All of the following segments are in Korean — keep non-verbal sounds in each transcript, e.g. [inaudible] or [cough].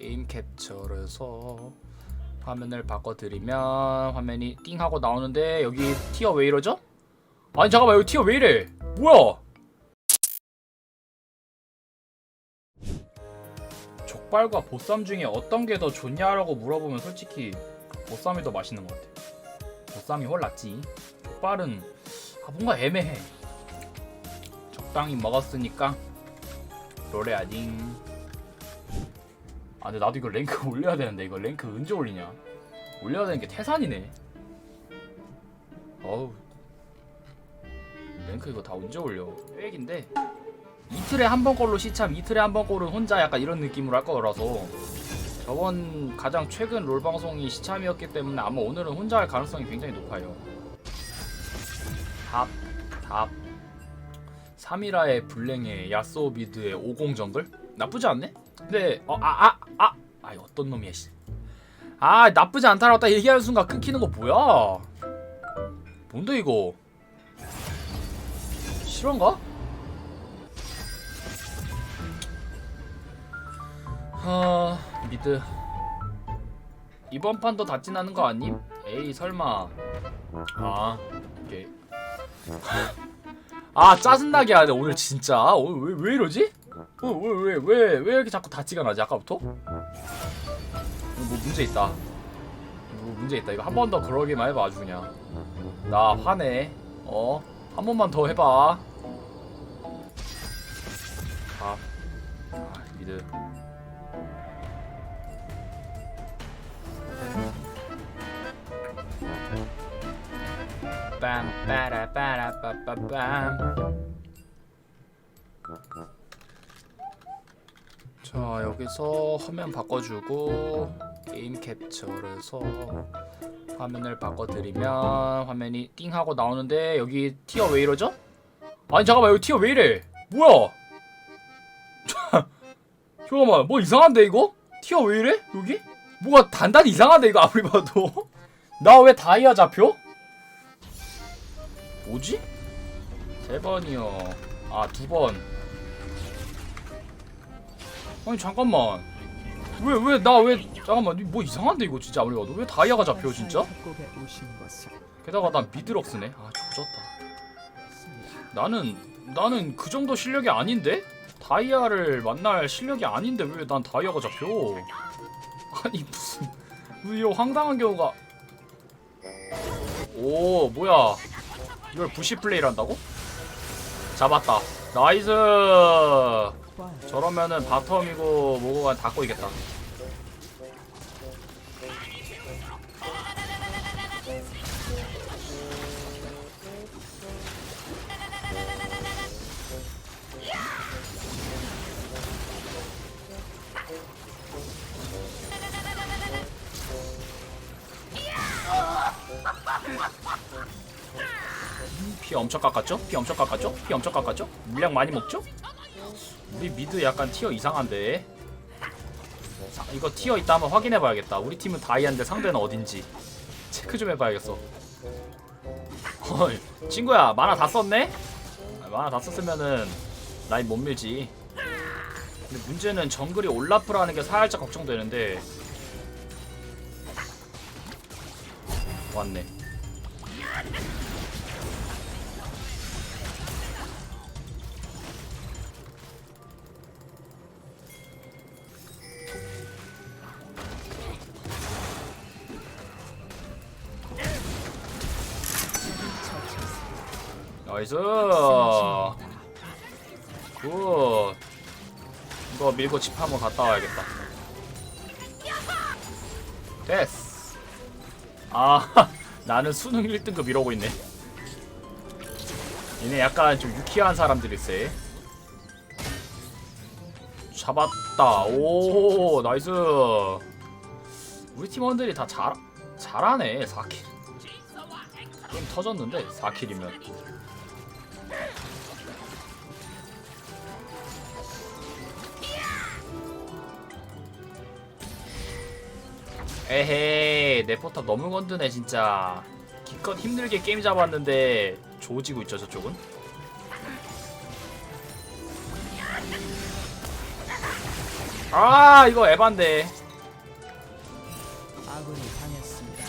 게임 캡처를 해서 화면을 바꿔드리면 화면이 띵 하고 나오는데 여기 티어 왜 이러죠? 아니 잠깐만 여기 티어 왜 이래? 뭐야? 족발과 보쌈 중에 어떤 게 더 좋냐라고 물어보면 솔직히 보쌈이 더 맛있는 것 같아 보쌈이 훨 낫지. 족발은 아, 뭔가 애매해. 적당히 먹었으니까 로레아딩 아 근데 나도 이거 랭크 [laughs] 올려야 되는데 이거 랭크 언제 올리냐? 올려야 되는 게 태산이네. 어우. 랭크 이거 다 언제 올려? 계획인데. 이틀에 한번 꼴로 시참 이틀에 한번 꼴은 혼자 약간 이런 느낌으로 할 거라서. 저번 가장 최근 롤 방송이 시참이었기 때문에 아마 오늘은 혼자 할 가능성이 굉장히 높아요. 답, 답 3이라의 블랭의 야스오 미드의 50 정글? 나쁘지 않네? 근데 어, 아, 아, 아, 아, 어떤 놈이야, 씨. 아, 나쁘지 않다라고 딱 얘기하는 순간 끊기는 거 뭐야? 뭔데 이거? 실화인가? 하, 미드. 이번 판도 다찐하는 거 아님? 에이, 설마. 아, 오케이. 아, 짜증나게 하네, 오늘 진짜. 어, 왜, 왜 이러지? 어, 왜, 왜, 왜, 왜 이렇게 자꾸 다치가 나지, 아까부터? 뭐 문제 있다. 뭐 문제 있다. 이거 한 번 더 그러기만 해봐, 아주 그냥. 나 화내. 어? 한 번만 더 해봐. 아, 아 미드. 빰 빠라 빠라 빠빠빰 자 여기서 화면 바꿔주고 게임 캡처를 해서 화면을 바꿔드리면 화면이 띵 하고 나오는데 여기 티어 왜 이러죠? 아니 잠깐만 여기 티어 왜 이래 뭐야 [laughs] 잠깐만 뭐 이상한데 이거? 티어 왜 이래 여기? 뭐가 단단히 이상한데 이거 아무리 봐도 [laughs] 나 왜 다이아 잡혀? 뭐지? 세 번이요. 아, 두 번. 아니, 잠깐만. 왜, 왜, 나 왜, 잠깐만. 뭐 이상한데, 이거 진짜 아무리 봐도. 왜 다이아가 잡혀, 진짜? 게다가 난 미드럭스네. 아, 조졌다. 나는, 나는 그 정도 실력이 아닌데? 다이아를 만날 실력이 아닌데 왜 난 다이아가 잡혀? 아니, 무슨, 왜 이런 황당한 경우가. 오, 뭐야. 이걸 부시 플레이를 한다고? 잡았다. 나이스. 저러면은 바텀이고 뭐고가 다 꼬이겠다. 피 엄청 깎았죠? 피 엄청 깎았죠? 피 엄청 깎았죠? 물량 많이 먹죠? 우리 미드 약간 티어 이상한데 자, 이거 티어 있다 한번 확인해봐야겠다 우리 팀은 다이아인데 상대는 어딘지 체크 좀 해봐야겠어 헐 친구야 만화 다 썼네? 아, 만화 다 썼으면은 라인 못 밀지 근데 문제는 정글이 올라프라는 게 살짝 걱정되는데 왔네 나이스. 굿. 이거 밀고 집 한번 갔다 와야겠다. 됐어. 아 [laughs] 나는 수능 1등급 이러고 있네. 얘네 약간 좀 유쾌한 사람들일세 잡았다. 오 나이스. 우리 팀원들이 다 잘, 잘하네 4킬. 게임 터졌는데 4킬이면 에헤이 내 포탑 너무 건드네 진짜 기껏 힘들게 게임 잡았는데 조지고 있죠 저쪽은 아 이거 에반데 아군이 당했습니다.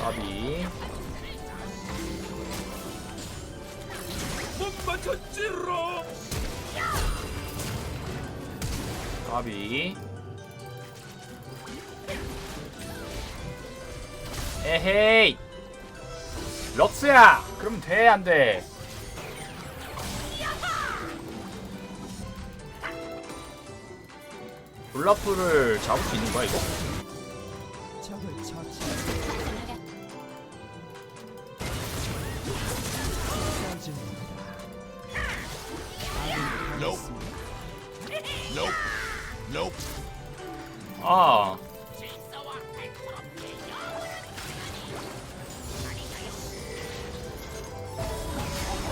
까비 못 맞췄지롱. 까비. 에헤이! 럭스야! 그럼 돼 안돼? 올라프를 잡을 수 있는 거야 이거?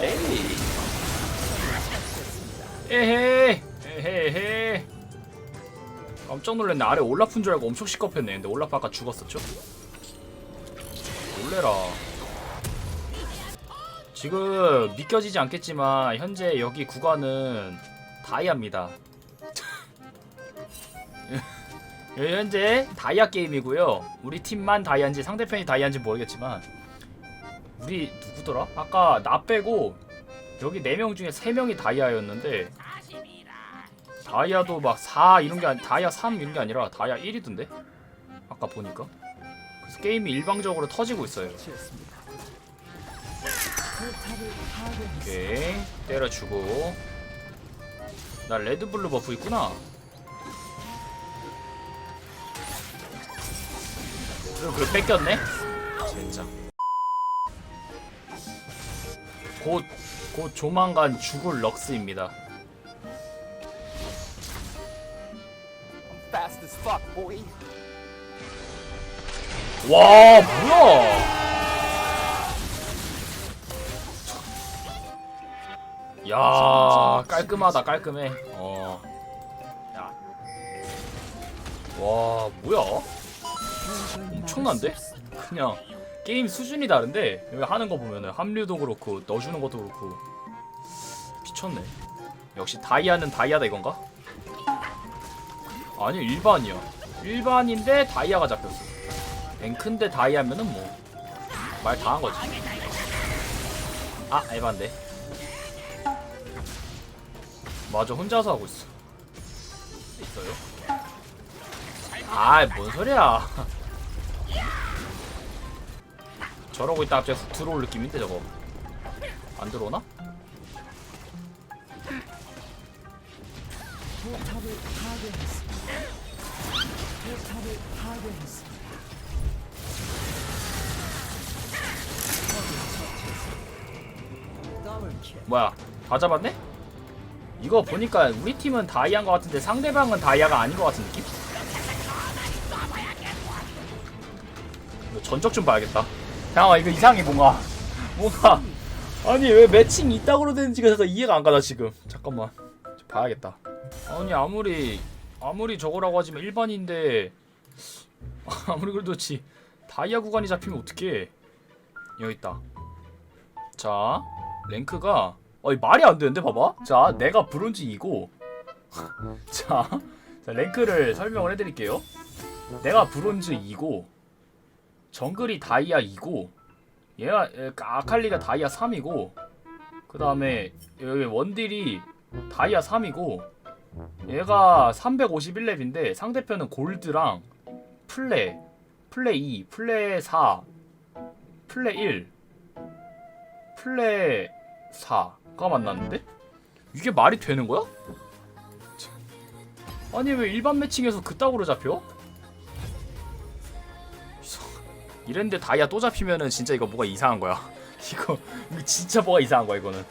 에이. 에헤이 에헤이. 깜짝 놀랐네. 아래 올라프인 줄 알고 엄청 시겁했네. 근데 올라프 아까 죽었었죠? 놀래라. 지금 믿겨지지 않겠지만 현재 여기 구간은 다이아입니다. 예, [laughs] 현재 다이아 게임이고요. 우리 팀만 다이아인지 상대편이 다이아인지 모르겠지만 우리 누구더라? 아까 나 빼고 여기 4명 중에 3명이 다이아였는데 다이아도 막 4 이런 게 아니 다이아 3 이런 게 아니라 다이아 1이던데? 아까 보니까 그래서 게임이 일방적으로 터지고 있어요. 오케이 때려주고 나 레드블루 버프 있구나 그리고 그걸 뺏겼네? 진짜 곧, 곧 조만간 죽을 럭스입니다. 와 뭐야 야 깔끔하다 깔끔해 어. 야. 와 뭐야 엄청난데? 그냥 게임 수준이 다른데 여기 하는 거 보면은 합류도 그렇고 넣어주는 것도 그렇고. 미쳤네. 역시 다이아는 다이아다 이건가? 아니 일반이야 일반인데 다이아가 잡혔어. 랭크인데 다이아면은 뭐 말 다 한 거지. 아 에반데. 맞아 혼자서 하고 있어. 있어요? 아뭔 소리야 [laughs] 저러고 있다 갑자기 훅 들어올 느낌인데 저거 안 들어오나? 뭐야 다 잡았네? 이거 보니까 우리 팀은 다이아인 것 같은데 상대방은 다이아가 아닌 것 같은 느낌? 전적 좀 봐야겠다 잠깐만 이거 이상해 뭔가. 뭔가. 아니 왜 매칭이 이따구로 되는지가 살짝 이해가 안 가다 지금. 잠깐만. 좀 봐야겠다. 아니 아무리 아무리 저거라고 하지만 일반인데 [laughs] 아무리 그래도 지 다이아 구간이 잡히면 어떡해. 여기 있다. 자 랭크가 어이 말이 안 되는데 봐봐. 자 내가 브론즈 2고. [laughs] 자, 자 랭크를 설명을 해드릴게요. 내가 브론즈 2고 정글이 다이아 2고 얘가 에, 아칼리가 다이아 3이고 그 다음에 여기 원딜이 다이아 3이고 얘가 351렙인데 상대편은 골드랑 플레 플레 2 플레 4 플레 1 플레 4가 만났는데? 이게 말이 되는 거야? 참. 아니 왜 일반 매칭에서 그따구로 잡혀? 이랬는데 다이아 또 잡히면은 진짜 이거 뭐가 이상한 거야. 이거 [laughs] 이거 진짜 뭐가 이상한 거야 이거는